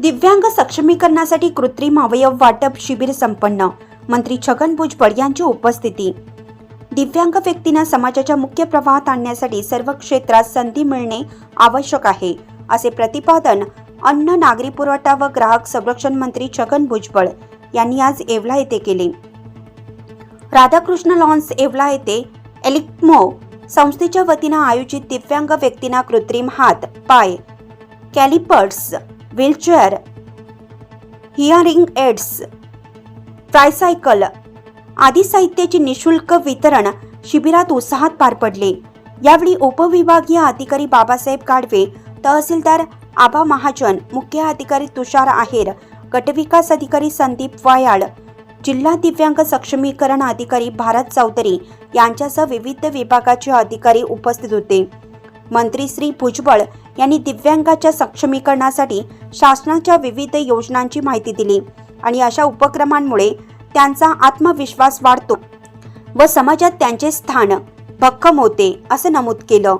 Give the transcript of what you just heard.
दिव्यांग सक्षमीकरणासाठी कृत्रिम अवयव वाटप शिबिर संपन्न मंत्री छगन भुजबळ यांची उपस्थिती. दिव्यांग व्यक्तींना समाजाच्या मुख्य प्रवाहात आणण्यासाठी सर्व क्षेत्रात संधी मिळणे आवश्यक आहे असे प्रतिपादन अन्न नागरी पुरवठा व ग्राहक संरक्षण मंत्री छगन भुजबळ यांनी आज येवला येथे केले. राधाकृष्ण लॉन्स येवला येथे एलिक्मो संस्थेच्या वतीनं आयोजित दिव्यांग व्यक्तींना कृत्रिम हात पाय calipers wheelchair hearing aids tricycle आदी साहित्याचे निशुल्क वितरण शिबिरात उत्साहात पार पडले. यावेळी उपविभागीय अधिकारी बाबासाहेब गाडवे तहसीलदार आबा महाजन मुख्य अधिकारी तुषार आहेर गटविकास अधिकारी संदीप वायाळ जिल्हा दिव्यांग सक्षमीकरण अधिकारी भारत चौधरी यांच्यासह विविध विभागाचे अधिकारी उपस्थित होते. मंत्री श्री भुजबळ यांनी दिव्यांगाच्या सक्षमीकरणासाठी शासनाच्या विविध योजनांची माहिती दिली आणि अशा उपक्रमांमुळे त्यांचा आत्मविश्वास वाढतो व समाजात त्यांचे स्थान भक्कम होते असं नमूद केलं.